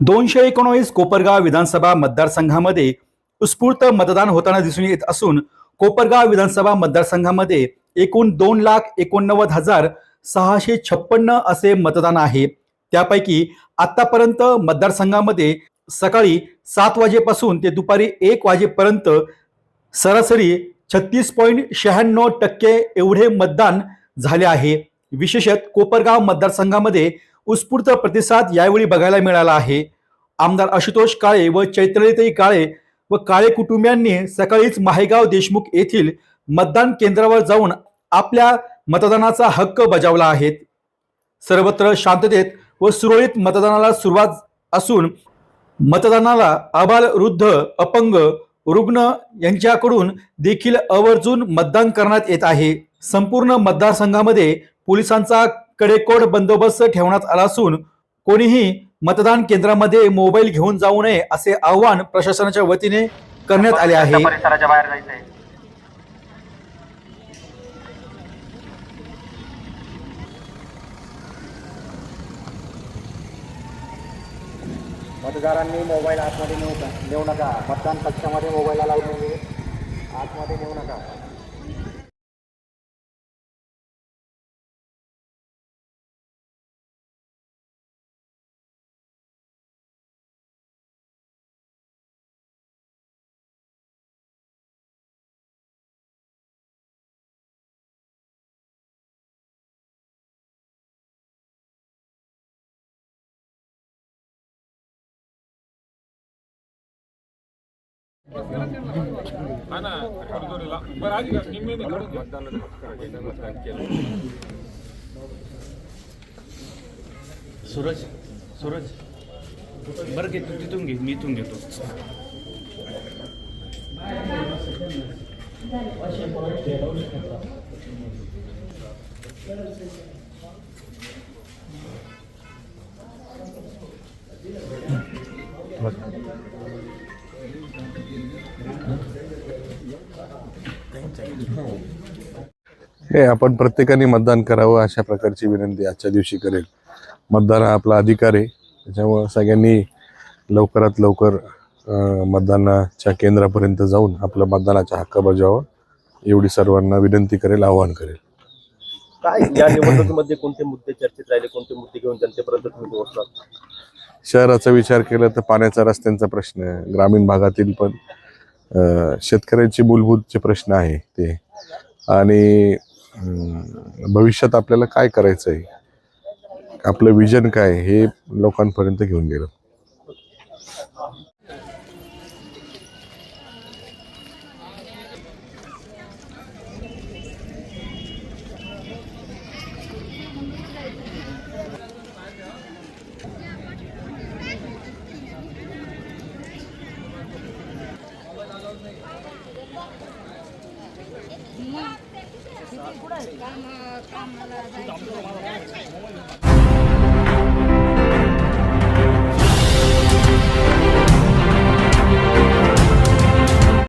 दोनशे एकोणवीस कोपरगाव विधानसभा मतदारसंघामध्ये उत्स्फूर्त मतदान होताना दिसून येत असून कोपरगाव विधानसभा मतदारसंघामध्ये एकूण दोन लाख एकोणनव्वद हजार सहाशे छप्पन्न असे मतदान आहे. त्यापैकी आतापर्यंत मतदारसंघामध्ये सकाळी सात वाजेपासून ते दुपारी एक वाजेपर्यंत सरासरी छत्तीस पॉईंट शहाण्णव टक्के एवढे मतदान झाले आहे. विशेषत कोपरगाव मतदारसंघामध्ये उत्स्फूर्त प्रतिसाद यावेळी बघायला मिळाला आहे. आमदार आशुतोष काळे व चैत्रलिताई काळे व काळे कुटुंबियांनी सकाळीच माहेगाव देशमुख येथील मतदान केंद्रावर जाऊन आपल्या मतदानाचा हक्क बजावला आहे. सर्वत्र शांततेत व सुरळीत मतदानाला सुरुवात असून मतदानाला आबाल वृद्ध अपंग रुग्ण यांच्याकडून देखील आवर्जून मतदान करण्यात येत आहे. संपूर्ण मतदारसंघामध्ये पोलिसांचा कडेकोट बंदोबस्त ठेवण्यात आला असून कोणीही मतदान केंद्रामध्ये मोबाईल घेऊन जाऊ नये असे आवाहन प्रशासनाच्या वतीने करण्यात आले आहे. परिसराच्या बाहेर जायचंय. मतदारांनी मोबाईल आतमध्ये नेऊ नेऊ नका. मतदान कक्षामध्ये मोबाईलला लावून नये. आतमध्ये नेऊ नका. सूरज सूरज. बरं घे तू तिथून घे मी इथून घेतो. हे आपण प्रत्येकाने मतदान करावं अशा प्रकारची विनंती आजच्या दिवशी करेल. मतदान हा आपला अधिकार आहे. त्याच्यामुळं सगळ्यांनी लवकरात लवकर मतदानाच्या केंद्रापर्यंत जाऊन आपला मतदानाचा हक्क बजावावा एवढी सर्वांना विनंती करेल आवाहन करेल. काय या निवडणुकीमध्ये कोणते मुद्दे चर्चेत राहिले? कोणते मुद्दे घेऊन जनतेपर्यंत तुम्ही पोहोचलात शहराचा विचार केला तर पाण्याचा रस्त्यांचा प्रश्न आहे. ग्रामीण भागातील पण शेतकऱ्यांचे मूलभूत जे प्रश्न आहे ते. आणि भविष्यात आपल्याला काय करायचं आहे? आपलं विजन काय हे लोकांपर्यंत घेऊन गेलं. कामाला जायचं